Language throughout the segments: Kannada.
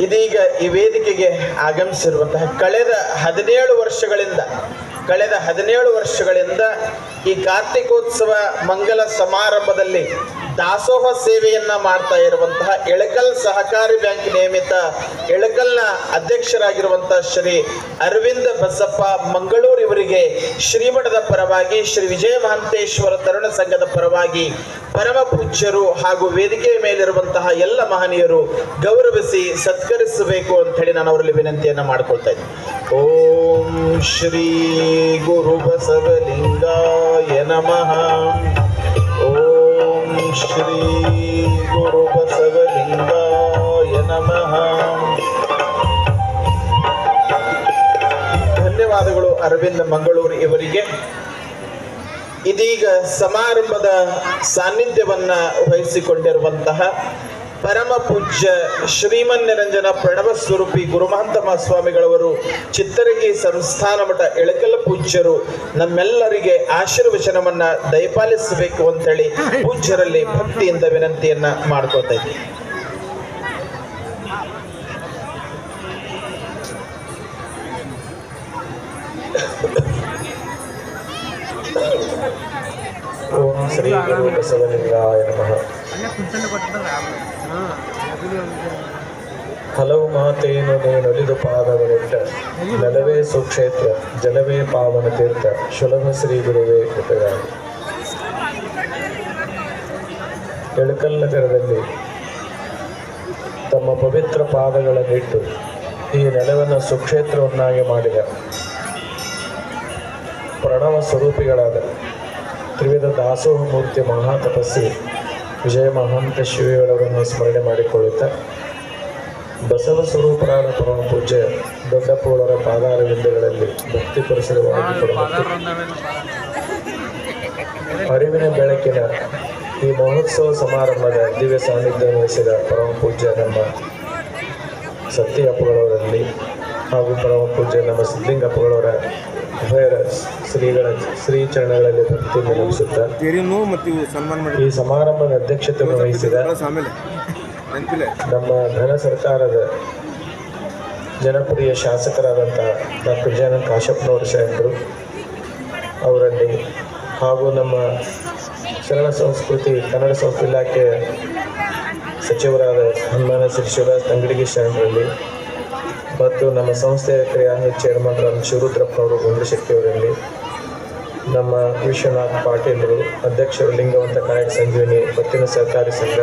ಇದೀಗ ಈ ವೇದಿಕೆಗೆ ಆಗಮಿಸಿರುವಂತಹ ಕಳೆದ ಹದಿನೇಳು ವರ್ಷಗಳಿಂದ, ಕಳೆದ ಹದಿನೇಳು ವರ್ಷಗಳಿಂದ ಈ ಕಾರ್ತಿಕೋತ್ಸವ ಮಂಗಲ ಸಮಾರಂಭದಲ್ಲಿ ದಾಸೋಹ ಸೇವೆಯನ್ನ ಮಾಡ್ತಾ ಇರುವಂತಹ ಎಳಕಲ್ ಸಹಕಾರಿ ಬ್ಯಾಂಕ್ ನಿಯಮಿತ ಎಳಕಲ್ನ ಅಧ್ಯಕ್ಷರಾಗಿರುವಂತಹ ಶ್ರೀ ಅರವಿಂದ ಬಸಪ್ಪ ಮಂಗಳೂರು ಇವರಿಗೆ ಶ್ರೀಮಠದ ಪರವಾಗಿ ಶ್ರೀ ವಿಜಯ ಮಹಂತೇಶ್ವರ ತರುಣ ಸಂಘದ ಪರವಾಗಿ ಪರಮ ಪೂಜ್ಯರು ಹಾಗೂ ವೇದಿಕೆಯ ಮೇಲಿರುವಂತಹ ಎಲ್ಲ ಮಹನೀಯರು ಗೌರವಿಸಿ ಸತ್ಕರಿಸಬೇಕು ಅಂತ ಹೇಳಿ ನಾನು ಅವರಲ್ಲಿ ವಿನಂತಿಯನ್ನ ಮಾಡ್ಕೊಳ್ತಾ ಇದ್ದೀನಿ. ಓಂ ಶ್ರೀ ಗುರು ಬಸವಲಿಂಗಾಯ ನಮಃ. ಓಂ ಶ್ರೀ ಗುರು ಬಸವಲಿಂಗಾಯ ನಮಃ. ಧನ್ಯವಾದಗಳು ಅರವಿಂದ ಮಂಗಳೂರು ಇವರಿಗೆ. ಇದೀಗ ಸಮಾರಂಭದ ಸಾನ್ನಿಧ್ಯವನ್ನ ವಹಿಸಿಕೊಂಡಿರುವಂತಹ ಪರಮ ಪೂಜ್ಯ ಶ್ರೀಮನ್ ನಿರಂಜನ ಪ್ರಣವ ಸ್ವರೂಪಿ ಗುರುಮಹಂತಮ ಸ್ವಾಮಿಗಳವರು ಚಿತ್ತರಗಿ ಸಂಸ್ಥಾನ ಮಠ ಎಳಕಲ ಪೂಜ್ಯರು ನಮ್ಮೆಲ್ಲರಿಗೆ ಆಶೀರ್ವಚನವನ್ನ ದಯಪಾಲಿಸಬೇಕು ಅಂತ ಹೇಳಿ ಪೂಜ್ಯರಲ್ಲಿ ಭಕ್ತಿಯಿಂದ ವಿನಂತಿಯನ್ನ ಮಾಡ್ಕೊತಾ ಶ್ರೀ ಬಸವಲಿಂಗಾಯ ನಮಃ ಹಲವು ಮಾತೇನು ನೀನೊಲಿದು ಪಾದಗಳಿಟ್ಟ. ನೆಲವೇ ಸುಕ್ಷೇತ್ರ, ಜಲವೇ ಪಾವನ ತೀರ್ಥ ಶುಲಭ ಶ್ರೀ ಗುರುವೇ ಕೃಪೆಯಾಗಿ ಎಳಕಲ್ ನಗರದಲ್ಲಿ ತಮ್ಮ ಪವಿತ್ರ ಪಾದಗಳನ್ನಿಟ್ಟು ಈ ನೆಲವನ್ನು ಸುಕ್ಷೇತ್ರವನ್ನಾಗಿ ಮಾಡಿದ. ಪ್ರಣವ ಸ್ವರೂಪಿಗಳಾದ ತ್ರಿವಿಧ ದಾಸೋಹ ಮೂರ್ತಿ ಮಹಾತಪಸ್ವಿ ವಿಜಯ ಮಹಾಂತ ಶಿವಿಯೊಳಗನ್ನು ಸ್ಮರಣೆ ಮಾಡಿಕೊಳ್ಳುತ್ತಾ ಬಸವ ಸ್ವರೂಪರಾದ ಪರಮ ಪೂಜ್ಯ ಪಾದಾರ ಪಾದಾರವಿಂದಗಳಲ್ಲಿ ಭಕ್ತಿ ಪರಿಸರವಾಗಿ ಅರಿವಿನ ಬೆಳಕಿನ ಈ ಮಹೋತ್ಸವ ಸಮಾರಂಭದ ದಿವ್ಯ ಸಾನ್ನಿಧ್ಯ ವಹಿಸಿದ ಪರಮ ಪೂಜ್ಯ ನಮ್ಮ ಸತ್ಯಪ್ಪಗಳವರಲ್ಲಿ ಹಾಗೂ ಪರಮ ಪೂಜ್ಯ ನಮ್ಮ ಸಿದ್ಲಿಂಗಪ್ಪಗಳವರ ಶ್ರೀಗಳ ಶ್ರೀ ಚರಣಗಳಲ್ಲಿ ಭಕ್ತಿ ಮಾಡಿ ಈ ಸಮಾರಂಭದ ಅಧ್ಯಕ್ಷತೆ ವಹಿಸಿದ ನಮ್ಮ ಧನ ಸರ್ಕಾರದ ಜನಪ್ರಿಯ ಶಾಸಕರಾದಂಥ ಡಾಕ್ಟರ್ ಜನ ಕಾಶಪ್ಪನವರು ಸಾಹೇಬರು ಅವರಲ್ಲಿ ಹಾಗೂ ನಮ್ಮ ಶರಣ ಸಂಸ್ಕೃತಿ ಕನ್ನಡ ಸಂಸ್ಕೃತಿ ಇಲಾಖೆ ಸಚಿವರಾದ ಹನುಮಾನ ಶ್ರೀ ಶಿವರಾಜ್ ತಂಗಡಿಗೆ ಶರಣರಲ್ಲಿ ಮತ್ತು ನಮ್ಮ ಸಂಸ್ಥೆಯ ಕ್ರಿಯಾನ್ವಿತ ಚೇರ್ಮನ್ರಾದ ಶಿವರುದ್ರಪ್ಪನವರು ಗುಂಡ್ರಶೆಟ್ಟಿ ಅವರಲ್ಲಿ ನಮ್ಮ ವಿಶ್ವನಾಥ್ ಪಾಟೀಲರು ಅಧ್ಯಕ್ಷರು ಲಿಂಗವಂತ ಕಾಯಕ ಸಂಜೀವಿನಿ ಪತ್ತಿನ ಸಹಕಾರಿ ಸಂಘ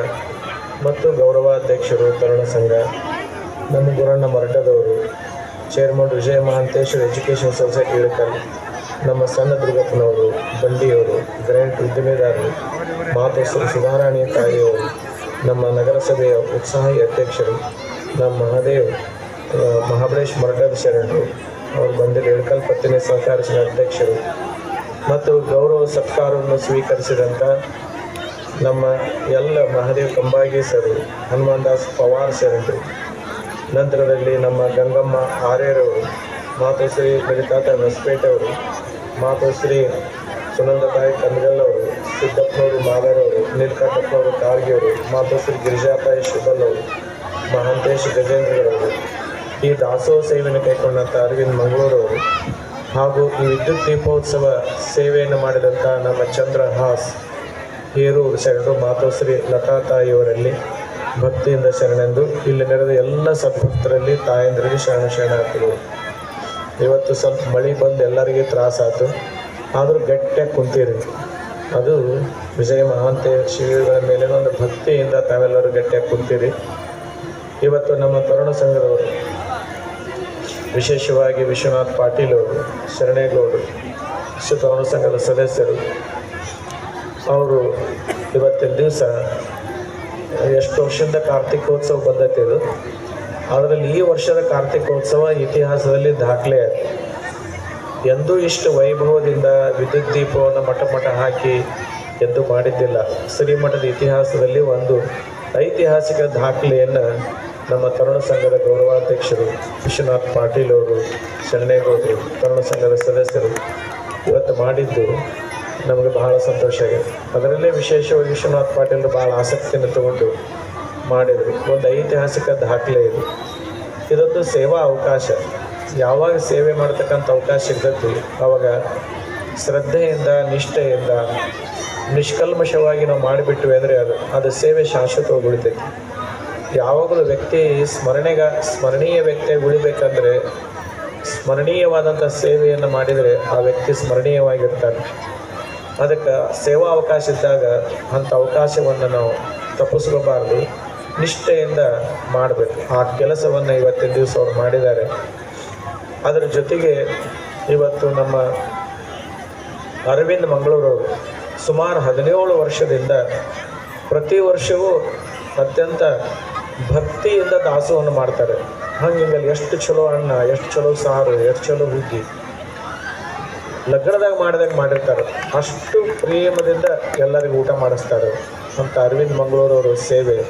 ಮತ್ತು ಗೌರವಾಧ್ಯಕ್ಷರು ತರುಣ ಸಂಘ, ನಮ್ಮ Guranna ಮರಟದವರು, chairman Vijaya Mahanteshwara education society Ilkal ನಮ್ಮ ಸಣ್ಣ ದುರ್ಗಪ್ಪನವರು, ಬಂಡಿಯವರು, ಗ್ರ್ಯಾಂಟ್ ಉದ್ದಿಮೆದಾರರು ಮಾತೋಶ್ವರ ಸುಧಾರಾಣಿ ತಾಯಿಯವರು, ನಮ್ಮ ನಗರಸಭೆಯ ಉತ್ಸಾಹಿ ಅಧ್ಯಕ್ಷರು, ನಮ್ಮ ಮಹಾದೇವ್ ಮಹಾಬಲೇಶ್ ಮರಟದ ಶರಣರು ಅವರು ಬಂದಿರೋ ಇಳಕಲ್ ಪತ್ತಿನ ಸಹಕಾರ ಅಧ್ಯಕ್ಷರು. ಮತ್ತು ಗೌರವ ಸತ್ಕಾರವನ್ನು ಸ್ವೀಕರಿಸಿದಂಥ ನಮ್ಮ ಎಲ್ಲ ಮಹಾದೇವ್ ಕಂಬಾಗಿ ಸರ್ ಹನುಮಾನ್ ದಾಸ್ ಪವಾರ್ ಶರಣರು ನಂತರದಲ್ಲಿ ನಮ್ಮ ಗಂಗಮ್ಮ ಆರ್ಯರವರು, ಮಾತೋಶ್ರೀ ಬಲಿತಾತ ಹೊಸಪೇಟೆಯವರು ಅವರು ಮಾತೋಶ್ರೀ ಸುನಂದತಾಯಿ ಅವರು ಸಿದ್ದಪ್ಪನವರು ಮಾದರವರು ನೀಲಕಂಠಪ್ಪನವರು ಕಾರ್ಗಿಯವರು, ಮಾತೋಶ್ರೀ ಗಿರಿಜಾತಾಯಿ ಶುಭಲ್ ಅವರು ಮಹಾಂತೇಶ್ ಗಜೇಂದ್ರರವರು. ಈ ದಾಸೋಹ ಸೇವೆಯನ್ನು ಕೈಗೊಂಡಂಥ ಅರವಿಂದ್ ಮಂಗಳೂರು ಹಾಗೂ ಈ ವಿದ್ಯುತ್ ದೀಪೋತ್ಸವ ಸೇವೆಯನ್ನು ಮಾಡಿದಂಥ ನಮ್ಮ ಚಂದ್ರ ಹಾಸ್ ಹೇರೂರು ಶರಣರು ಮಾತೋಶ್ರೀ ಲತಾ ತಾಯಿಯವರಲ್ಲಿ ಭಕ್ತಿಯಿಂದ ಶರಣೆಂದು ಇಲ್ಲಿ ನಡೆದ ಎಲ್ಲ ಸದ್ಭಕ್ತರಲ್ಲಿ ತಾಯಂದ್ರಿಗೆ ಶರಣ ಶರಣಾರ್ಥಿಗಳು ಇವತ್ತು ಸ್ವಲ್ಪ ಮಳೆ ಬಂದು ಎಲ್ಲರಿಗೆ ತ್ರಾಸಾತು ಆದರೂ ಗಟ್ಟಿಯಾಗಿ ಕುಂತೀರಿ. ಅದು ವಿಜಯ ಮಹಾಂತೆ ಶಿವಿಗಳ ಮೇಲೆ ಒಂದು ಭಕ್ತಿಯಿಂದ ತಾವೆಲ್ಲರೂ ಗಟ್ಟಿಯಾಗಿ ಕುಂತೀರಿ. ಇವತ್ತು ನಮ್ಮ ತರುಣ ಸಂಘದವರು ವಿಶೇಷವಾಗಿ ವಿಶ್ವನಾಥ್ ಪಾಟೀಲ್ ಅವರು ಶರಣೇಗೌಡರು ವಿಶ್ವ ಸಂಘದ ಸದಸ್ಯರು, ಅವರು ಇವತ್ತಿನ ದಿವಸ ಎಷ್ಟು ವರ್ಷದಿಂದ ಕಾರ್ತಿಕೋತ್ಸವ ಬಂದೈತೆ ಇದು. ಅದರಲ್ಲಿ ಈ ವರ್ಷದ ಕಾರ್ತಿಕೋತ್ಸವ ಇತಿಹಾಸದಲ್ಲಿ ದಾಖಲೆ ಎಂದೂ ಇಷ್ಟು ವೈಭವದಿಂದ ವಿದ್ಯುತ್ ದೀಪವನ್ನು ಮಠ ಮಠ ಹಾಕಿ ಎಂದು ಮಾಡಿದ್ದಿಲ್ಲ. ಶ್ರೀಮಠದ ಇತಿಹಾಸದಲ್ಲಿ ಒಂದು ಐತಿಹಾಸಿಕ ದಾಖಲೆಯನ್ನು ನಮ್ಮ ತರುಣ ಸಂಘದ ಗೌರವಾಧ್ಯಕ್ಷರು ವಿಶ್ವನಾಥ್ ಪಾಟೀಲ್ ಅವರು, ಶರಣೇಗೌಡರು, ತರುಣ ಸಂಘದ ಸದಸ್ಯರು ಇವತ್ತು ಮಾಡಿದ್ದು ನಮಗೆ ಬಹಳ ಸಂತೋಷ ಆಗಿದೆ. ಅದರಲ್ಲೇ ವಿಶೇಷವಾಗಿ ವಿಶ್ವನಾಥ್ ಪಾಟೀಲ್ ಬಹಳ ಆಸಕ್ತಿಯನ್ನು ತಗೊಂಡು ಮಾಡಿದರು. ಒಂದು ಐತಿಹಾಸಿಕ ದಾಖಲೆ ಇದು. ಇದೊಂದು ಸೇವಾ ಅವಕಾಶ. ಯಾವಾಗ ಸೇವೆ ಮಾಡ್ತಕ್ಕಂಥ ಅವಕಾಶ ಇದ್ದದ್ದು ಆವಾಗ ಶ್ರದ್ಧೆಯಿಂದ, ನಿಷ್ಠೆಯಿಂದ, ನಿಷ್ಕಲ್ಮಶವಾಗಿ ನಾವು ಮಾಡಿಬಿಟ್ವಿ ಅಂದರೆ ಅದು ಅದು ಸೇವೆ ಶಾಶ್ವತವಾಗಿ ಉಳಿತೈತಿ. ಯಾವಾಗಲೂ ವ್ಯಕ್ತಿ ಸ್ಮರಣೆಗ, ಸ್ಮರಣೀಯ ವ್ಯಕ್ತಿ ಉಳಿಬೇಕಂದ್ರೆ ಸ್ಮರಣೀಯವಾದಂಥ ಸೇವೆಯನ್ನು ಮಾಡಿದರೆ ಆ ವ್ಯಕ್ತಿ ಸ್ಮರಣೀಯವಾಗಿರ್ತಾನೆ. ಅದಕ್ಕೆ ಸೇವಾ ಅವಕಾಶ ಇದ್ದಾಗ ಅಂಥ ಅವಕಾಶವನ್ನು ನಾವು ತಪ್ಪಿಸ್ಕೋಬಾರ್ದು. ನಿಷ್ಠೆಯಿಂದ ಮಾಡಬೇಕು. ಆ ಕೆಲಸವನ್ನು ಇವತ್ತಿನ ದಿವಸ ಅವ್ರು ಮಾಡಿದ್ದಾರೆ. ಅದರ ಜೊತೆಗೆ ಇವತ್ತು ನಮ್ಮ ಅರವಿಂದ್ ಮಂಗಳೂರವರು ಸುಮಾರು ಹದಿನೇಳು ವರ್ಷದಿಂದ ಪ್ರತಿ ವರ್ಷವೂ ಅತ್ಯಂತ ಭಕ್ತಿಯಿಂದ ದಾಸೋಹವನ್ನು ಮಾಡ್ತಾರೆ. ಹಂಗೆ ಹಿಂಗಲ್ಲಿ ಎಷ್ಟು ಚಲೋ ಅನ್ನ, ಎಷ್ಟು ಚಲೋ ಸಾರು, ಎಷ್ಟು ಚಲೋ ಹುಗ್ಗಿ. ಲಗ್ನದಾಗ ಮಾಡಿದಾಗ ಮಾಡಿರ್ತಾರೆ. ಅಷ್ಟು ಪ್ರೇಮದಿಂದ ಎಲ್ಲರಿಗೂ ಊಟ ಮಾಡಿಸ್ತಾರೆ. ಅಂತ ಅರವಿಂದ್ ಮಂಗಳೂರವರು ಸೇವೆ.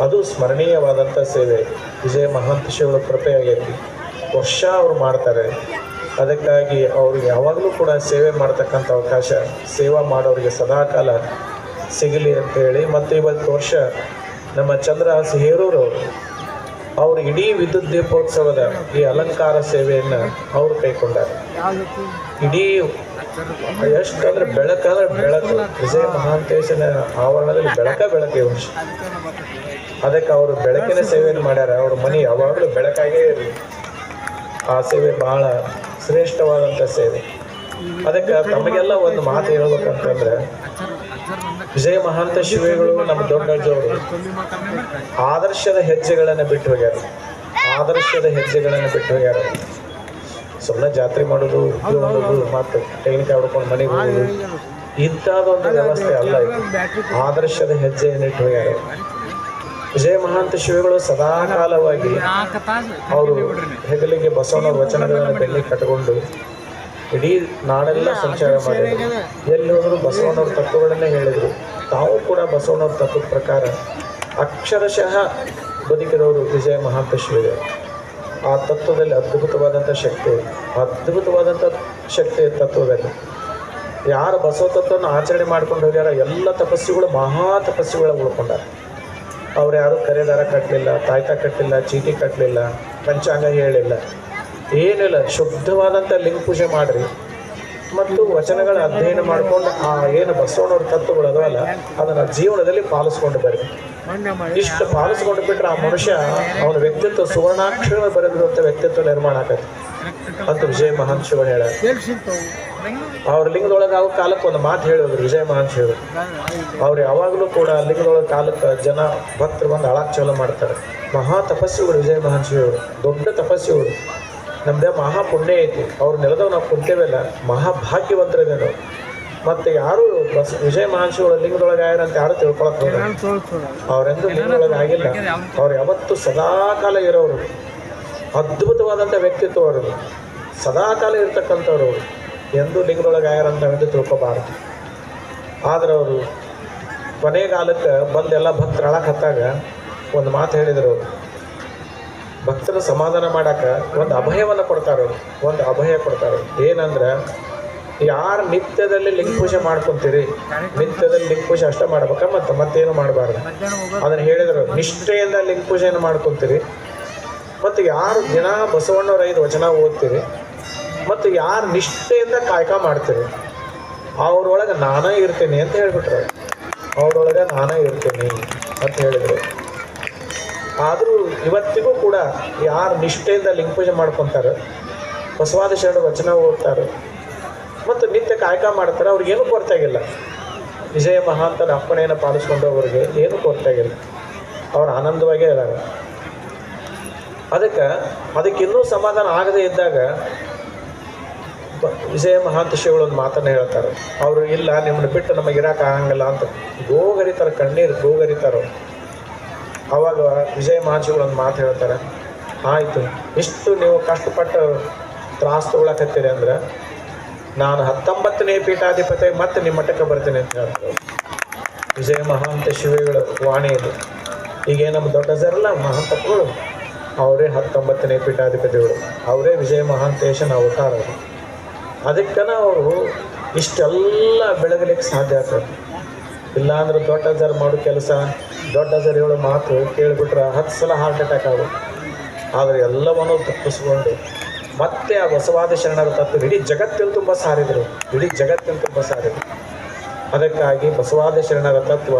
ಅದು ಸ್ಮರಣೀಯವಾದಂಥ ಸೇವೆ. ವಿಜಯ ಮಹಾಂತ ಕೃಪೆ ಆಗೈತಿ ವರ್ಷ ಅವ್ರು ಮಾಡ್ತಾರೆ. ಅದಕ್ಕಾಗಿ ಅವರು ಯಾವಾಗಲೂ ಕೂಡ ಸೇವೆ ಮಾಡ್ತಕ್ಕಂಥ ಅವಕಾಶ ಸೇವಾ ಮಾಡೋರಿಗೆ ಸದಾಕಾಲ ಸಿಗಲಿ ಅಂತ ಹೇಳಿ ಮತ್ತು ಇವತ್ತು ವರ್ಷ ನಮ್ಮ ಚಂದ್ರಹಾಸ ಹೇರೂರು ಅವರು ಇಡೀ ವಿದ್ಯುತ್ ದೀಪೋತ್ಸವದ ಈ ಅಲಂಕಾರ ಸೇವೆಯನ್ನು ಅವರು ಕೈಕೊಂಡಾರೆ ಇಡೀ ಎಷ್ಟಂದ್ರೆ ಬೆಳಕಂದ್ರೆ ಬೆಳಕು. ವಿಜಯ ಮಹಾಂತೇಶನ ಆವರಣದಲ್ಲಿ ಬೆಳಕ ಬೆಳಕೆ ವರ್ಷ ಅದಕ್ಕೆ ಅವರು ಬೆಳಕಿನ ಸೇವೆಯನ್ನು ಮಾಡ್ಯಾರ. ಅವ್ರ ಮನೆ ಯಾವಾಗಲೂ ಬೆಳಕಾಗೇ ಇರಲಿ. ಆ ಸೇವೆ ಬಹಳ ಶ್ರೇಷ್ಠವಾದಂಥ ಸೇವೆ. ಅದಕ್ಕೆ ತಮಗೆಲ್ಲ ಒಂದು ಮಾತು ಹೇಳ್ಬೇಕಂತಂದ್ರೆ ವಿಜಯ ಮಹಾಂತ ಶಿವೆಗಳು ನಮ್ಮ ದೊಡ್ಡಜ್ಜವರು. ಆದರ್ಶದ ಹೆಜ್ಜೆಗಳನ್ನು ಬಿಟ್ಟು ಹೋಗ್ಯಾರ. ಆದರ್ಶದ ಹೆಜ್ಜೆಗಳನ್ನು ಬಿಟ್ಟು ಹೋಗ್ಯಾರ. ಸುಮ್ಮನೆ ಜಾತ್ರೆ ಮಾಡೋದು ಮಾಡೋದು, ಮತ್ತು ಟೈಮ್ ಕಾಡ್ಕೊಂಡು ಮನೆಗೆ ಹೋಗೋದು. ಇಂಥದ್ದೊಂದು ವ್ಯವಸ್ಥೆ ಅಲ್ಲ ಇದು. ಆದರ್ಶದ ಹೆಜ್ಜೆಯನ್ನು ಇಟ್ಟು ಹೋಗ್ಯಾರ. ವಿಜಯ ಮಹಾಂತ ಶಿವಗಳು ಸದಾಕಾಲವಾಗಿ ಅವರು ಹೆಗಲಿಗೆ ಬಸವನ ವಚನಗಳನ್ನು ಬೆಳ್ಳಿ ಕಟ್ಟಿಕೊಂಡು ಇಡೀ ನಾಡೆಲ್ಲ ಸಂಚಾರ ಮಾಡಿದರು. ಎಲ್ಲಿ ಹೋದ್ರು ಬಸವಣ್ಣವ್ರ ತತ್ವಗಳನ್ನೇ ಹೇಳಿದರು. ತಾವು ಕೂಡ ಬಸವಣ್ಣವ್ರ ತತ್ವದ ಪ್ರಕಾರ ಅಕ್ಷರಶಃ ಬದುಕಿರೋರು ವಿಜಯ ಮಹಾಂತ ಆ ತತ್ವದಲ್ಲಿ ಅದ್ಭುತವಾದಂಥ ಶಕ್ತಿ. ಅದ್ಭುತವಾದಂಥ ಶಕ್ತಿ ತತ್ವದಲ್ಲಿ. ಯಾರು ಬಸವ ತತ್ವವನ್ನು ಆಚರಣೆ ಮಾಡ್ಕೊಂಡು ಹೋಗ್ಯಾರ ಎಲ್ಲ ತಪಸ್ಸುಗಳು ಮಹಾ ತಪಸ್ಸುಗಳ ಉಳ್ಕೊಂಡಾರ. ಅವ್ರು ಯಾರು ಕರೆದಾರ ಕಟ್ಟಲಿಲ್ಲ ತಾಯ್ತ ಕಟ್ಟಲಿಲ್ಲ ಚೀಟಿ ಕಟ್ಟಲಿಲ್ಲ ಪಂಚಾಂಗ ಹೇಳಿಲ್ಲ. ಏನಿಲ್ಲ ಶುದ್ಧವಾದಂಥ ಲಿಂಗ ಪೂಜೆ ಮಾಡ್ರಿ. ಮತ್ತು ವಚನಗಳ ಅಧ್ಯಯನ ಮಾಡ್ಕೊಂಡು, ಆ ಏನು ಬಸವಣ್ಣವ್ರ ತತ್ವಗಳು ಅದವಲ್ಲ ಅದನ್ನು ಜೀವನದಲ್ಲಿ ಪಾಲಿಸ್ಕೊಂಡು ಬರ್ರಿ. ಇಷ್ಟು ಪಾಲಿಸ್ಕೊಂಡು ಬಿಟ್ರೆ ಆ ಮನುಷ್ಯ ಅವನ ವ್ಯಕ್ತಿತ್ವ ಸುವರ್ಣಾಕ್ಷರ ಬರೆದಿರುವಂಥ ವ್ಯಕ್ತಿತ್ವ ನಿರ್ಮಾಣ ಆಗತ್ತೆ ಅಂತ ವಿಜಯ ಮಹಾನ್ ಶಿವನ್ ಹೇಳ ಅವ್ರ ಲಿಂಗದೊಳಗೆ ಆಗೋ ಕಾಲಕ್ಕೆ ಒಂದು ಮಾತು ಹೇಳಿದ್ರು, ವಿಜಯ ಮಹಾನ್ ಶಿವರು ಅವ್ರು ಯಾವಾಗಲೂ ಕೂಡ ಲಿಂಗದೊಳಗೆ ಕಾಲಕ್ಕೆ ಜನ, ಭಕ್ತರು ಬಂದು ಅಳಾಕ್ ಚಾಲು ಮಾಡ್ತಾರೆ. ಮಹಾ ತಪಸ್ವಿಗಳು ವಿಜಯ ಮಹಾನ್ ಶಿವರು ದೊಡ್ಡ ತಪಸ್ವಿಗಳು ನಮ್ದೇ ಮಹಾ ಪುಣ್ಯ ಐತಿ. ಅವ್ರ ನೆಲದವ್ ನಾವು ಕುಂತೇವಲ್ಲ ಮಹಾಭಾಗ್ಯವಂತರಿದೆ ನಾವು ಮತ್ತು ಯಾರು ಬಸ್ ವಿಜಯ ಮಹಾನ್ ಶಿವರು ಲಿಂಗದೊಳಗೆ ಆಗ್ಯಾರ ಅಂತ ಯಾರು ತಿಳ್ಕೊಳಕ್ ಅವರೆಂದು ಲಿಂಗದೊಳಗೆ ಆಗಿಲ್ಲ. ಅವ್ರು ಯಾವತ್ತೂ ಸದಾಕಾಲ ಇರೋರು. ಅದ್ಭುತವಾದಂಥ ವ್ಯಕ್ತಿತ್ವ ಅವರು ಸದಾಕಾಲ ಇರ್ತಕ್ಕಂಥವ್ರು ಅವರು. ಎಂದೂ ಲಿಂಗದೊಳಗೆ ಆಗ್ಯಾರ ಅಂತ ನಾವೆಂದು ತಿಳ್ಕೊಬಾರ್ದು. ಆದ್ರೆ ಅವರು ಕೊನೆಗಾಲಕ್ಕೆ ಬಂದೆಲ್ಲ ಭಕ್ತರು ಅಳಕ್ಕೆ ಹತ್ತಾಗ ಒಂದು ಮಾತು ಹೇಳಿದರು. ಅವರು ಭಕ್ತರ ಸಮಾಧಾನ ಮಾಡಕ್ಕೆ ಒಂದು ಅಭಯವನ್ನು ಕೊಡ್ತಾರೆ ಒಂದು ಅಭಯ ಕೊಡ್ತಾರೆ. ಏನಂದ್ರೆ, ಯಾರು ನಿತ್ಯದಲ್ಲಿ ಲಿಂಗ ಪೂಜೆ ಮಾಡ್ಕೊಂತೀರಿ, ನಿತ್ಯದಲ್ಲಿ ಲಿಂಗ ಪೂಜೆ ಅಷ್ಟೇ ಮಾಡ್ಬೇಕ ಮತ್ತೆ ಮತ್ತೇನು ಮಾಡಬಾರ್ದು. ಅದನ್ನು ಹೇಳಿದರು, ನಿಷ್ಠೆಯಿಂದ ಲಿಂಗ ಪೂಜೆಯನ್ನು ಮಾಡ್ಕೊಂತೀರಿ. ಮತ್ತು ಯಾರು ದಿನ ಬಸವಣ್ಣವ್ರ ಐದು ವಚನ ಓದ್ತೀರಿ, ಮತ್ತು ಯಾರು ನಿಷ್ಠೆಯಿಂದ ಕಾಯ್ಕ ಮಾಡ್ತೀರಿ, ಅವ್ರೊಳಗೆ ನಾನೇ ಇರ್ತೀನಿ ಅಂತ ಹೇಳ್ಬಿಟ್ರು. ಅವ್ರೊಳಗೆ ನಾನೇ ಇರ್ತೀನಿ ಅಂತ ಹೇಳಿದರು. ಆದರೂ ಇವತ್ತಿಗೂ ಕೂಡ ಯಾರು ನಿಷ್ಠೆಯಿಂದ ಲಿಂಗ ಪೂಜೆ ಮಾಡ್ಕೊತಾರೆ. ಬಸವಾದ ಶರಣ ವಚನ ಓದ್ತಾರೆ. ಮತ್ತು ನಿತ್ಯ ಕಾಯಕ ಮಾಡ್ತಾರೆ. ಅವ್ರಿಗೇನು ಕೊರತೆ ಆಗಿಲ್ಲ. ವಿಜಯ ಮಹಾಂತನ ಅಪ್ಪಣೆಯನ್ನು ಪಾಲಿಸ್ಕೊಂಡು ಅವರಿಗೆ ಏನು ಕೊರತೆ ಆಗಿಲ್ಲ. ಅವ್ರು ಆನಂದವಾಗೇ ಇದ್ದಾರೆ. ಅದಕ್ಕೆ ಅದಕ್ಕೆ ಇನ್ನೂ ಸಮಾಧಾನ ಆಗದೇ ಇದ್ದಾಗ ವಿಜಯ ಮಹಾಂತ ಒಂದು ಮಾತನ್ನು ಹೇಳ್ತಾರೆ. ಅವರು ಇಲ್ಲ, ನಿಮ್ಮನ್ನು ಬಿಟ್ಟು ನಮಗೆ ಇರಕ್ಕೆ ಆಗಂಗಿಲ್ಲ ಅಂತ. ಗೋಗರಿತಾರೆ, ಕಣ್ಣೀರು ಗೋಗರಿತಾರೋ. ಅವಾಗ ವಿಜಯ ಮಹಾಂಶಿಗಳು ಒಂದು ಮಾತು ಹೇಳ್ತಾರೆ. ಆಯಿತು, ಇಷ್ಟು ನೀವು ಕಷ್ಟಪಟ್ಟು ತ್ರಾಸ ತಗೊಳಕತ್ತೀರಿ ಅಂದ್ರೆ ನಾನು ಹತ್ತೊಂಬತ್ತನೇ ಪೀಠಾಧಿಪತಿ ಮತ್ತೆ ನಿಮ್ಮ ಮಟ್ಟಕ್ಕೆ ಬರ್ತೀನಿ ಅಂತ ಹೇಳ್ತಾರೆ. ವಿಜಯ ಮಹಾಂತ ಶಿವಗಳ ವಾಣಿ ಇದು. ಈಗ ನಮ್ಮ ದೊಡ್ಡ ಜರಲ್ಲ ಮಹಾಂತಗಳು, ಅವರೇ ಹತ್ತೊಂಬತ್ತನೇ ಪೀಠಾಧಿಪತಿಗಳು. ಅವರೇ ವಿಜಯ ಮಹಾಂತೇಶನ ಅವತಾರ ಅವರು ಅದಕ್ಕನ ಅವರು ಇಷ್ಟೆಲ್ಲ ಬೆಳಗಲಿಕ್ಕೆ ಸಾಧ್ಯ ಆಗ್ತದೆ. ಇಲ್ಲಾಂದ್ರೆ ದೊಡ್ಡ ಮಾಡೋ ಕೆಲಸ. ದೊಡ್ಡ ಹೇಳೋ ಮಾತು ಕೇಳಿಬಿಟ್ರೆ ಹತ್ತು ಸಲ ಹಾರ್ಟ್ ಅಟ್ಯಾಕ್ ಆಗುತ್ತೆ ಆದರೆ ಎಲ್ಲವನ್ನೂ ತಪ್ಪಿಸ್ಕೊಂಡು ಮತ್ತೆ ಆ ಬಸವಾದ ಶರಣರ ತತ್ವ ಇಡೀ ಜಗತ್ತಿನ ತುಂಬ ಸಾರಿದರು. ಇಡೀ ಜಗತ್ತಿನ ತುಂಬ ಸಾರಿದರು. ಅದಕ್ಕಾಗಿ ಬಸವಾದ ಶರಣರ ತತ್ವ,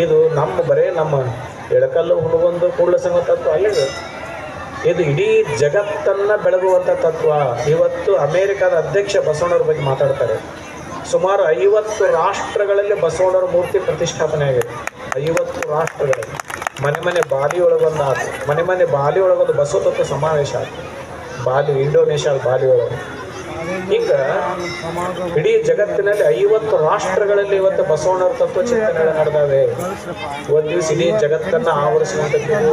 ಇದು ನಮ್ಮ ಬರೇ ನಮ್ಮ ಎಳಕಲ್ಲು ಹುಡುಗೊಂದು ಕೂಡಲ ಸಂಘ ತತ್ವ ಅಲ್ಲಿದೆ. ಇದು ಇಡೀ ಜಗತ್ತನ್ನು ಬೆಳಗುವಂಥ ತತ್ವ. ಇವತ್ತು ಅಮೇರಿಕಾದ ಅಧ್ಯಕ್ಷ ಬಸವಣ್ಣವ್ರ ಬಗ್ಗೆ ಮಾತಾಡ್ತಾರೆ. ಸುಮಾರು ಐವತ್ತು ರಾಷ್ಟ್ರಗಳಲ್ಲಿ ಬಸವಣ್ಣರ ಮೂರ್ತಿ ಪ್ರತಿಷ್ಠಾಪನೆ ಆಗಿದೆ. ಐವತ್ತು ರಾಷ್ಟ್ರಗಳಲ್ಲಿ. ಮನೆ ಮನೆ ಬಾಲಿಯೊಳಗೊಂದು ಆತು ಮನೆ ಮನೆ ಬಾಲಿಯೊಳಗೊಂದು ಬಸವತತ್ವ ಬಸವ ತತ್ವ ಸಮಾವೇಶ ಆಯಿತು. ಬಾಲಿ ಇಂಡೋನೇಷ್ಯಾದ ಬಾಲಿಯೊಳಗೆ. ಈಗ ಇಡೀ ಜಗತ್ತಿನಲ್ಲಿ ಐವತ್ತು ರಾಷ್ಟ್ರಗಳಲ್ಲಿ ಇವತ್ತು ಬಸವಣ್ಣರ ತತ್ವ ಚಿಂತನೆಗಳು ನಡೆದಾವೆ. ಒಂದು ದಿವಸ ಇಡೀ ಜಗತ್ತನ್ನು ಆವರಿಸುವಂಥದ್ದು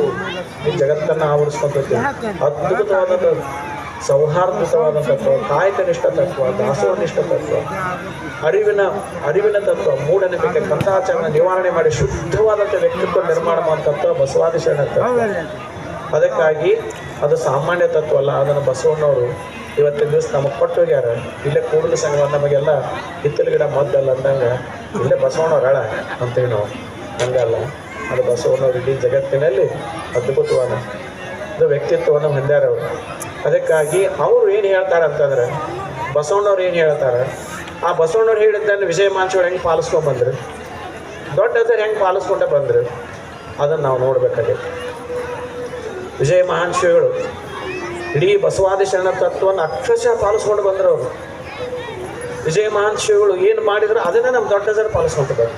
ಈ ಜಗತ್ತನ್ನು ಆವರಿಸುವಂಥದ್ದು ಅದ್ಭುತವಾದ ಸೌಹಾರ್ದಯುತವಾದ ತತ್ವ, ಕಾಯಕನಿಷ್ಠ ತತ್ವ ದಾಸೋಹನಿಷ್ಠ ತತ್ವ, ಅರಿವಿನ ಅರಿವಿನ ತತ್ವ, ಮೂಢನಂಬಿಕೆ ಕಂದಾಚಾರ ನಿವಾರಣೆ ಮಾಡಿ ಶುದ್ಧವಾದಂಥ ವ್ಯಕ್ತಿತ್ವ ನಿರ್ಮಾಣ ಮಾಡುವ ತತ್ವ ಬಸವಾದಿ ತತ್ವ. ಅದಕ್ಕಾಗಿ ಅದು ಸಾಮಾನ್ಯ ತತ್ವ ಅಲ್ಲ, ಅದನ್ನು ಬಸವಣ್ಣವರು ಇವತ್ತಿನ ದಿವಸ ನಮಗೆ ಕೊಟ್ಟು ಹೋಗ್ಯಾರ. ಇಲ್ಲೇ ಕೂಡಲ ಸಂಘ ನಮಗೆಲ್ಲ ಹಿತ್ತಲ ಗಿಡ ಮದ್ದಲ್ಲ ಅಂದಂಗೆ, ಇಲ್ಲೇ ಬಸವಣ್ಣವ್ರು ಹೇಳ ಅಂತೀವಿ ನಾವು. ಹಂಗಲ್ಲ ಅದು ಬಸವಣ್ಣವ್ರು ಇಡೀ ಜಗತ್ತಿನಲ್ಲಿ ಅದ್ಭುತವಾದ ಅದು ವ್ಯಕ್ತಿತ್ವವನ್ನು ಹೊಂದ್ಯಾರ ಅವರು. ಅದಕ್ಕಾಗಿ ಅವರು ಏನು ಹೇಳ್ತಾರೆ ಅಂತಂದ್ರೆ, ಬಸವಣ್ಣವ್ರು ಏನು ಹೇಳ್ತಾರೆ, ಆ ಬಸವಣ್ಣವ್ರು ಹೇಳಿದ್ದನ್ನು ವಿಜಯ ಮಾಂಸಗಳು ಹೆಂಗೆ ಪಾಲಿಸ್ಕೊಂಬಂದ್ರು ದೊಡ್ಡದವ್ರು ಹೆಂಗೆ ಪಾಲಿಸ್ಕೊಂಡೆ ಬಂದರು? ಅದನ್ನು ನಾವು ನೋಡಬೇಕಾಗಿತ್ತು ವಿಜಯ ಮಹಾನ್ ಶ್ರೀಗಳು ಇಡೀ ಬಸವಾದಿ ಶರಣ ತತ್ವವನ್ನು ಅಕ್ಷರಶಃ ಪಾಲಿಸ್ಕೊಂಡು ಬಂದರು ಅವರು. ವಿಜಯ ಮಹಾನ್ಶಿಗಳು ಏನು ಮಾಡಿದ್ರು ಅದನ್ನೇ ನಮ್ಮ ದೊಡ್ಡದರ ಪಾಲಿಸ್ಕೊಂತಿದ್ದಾರೆ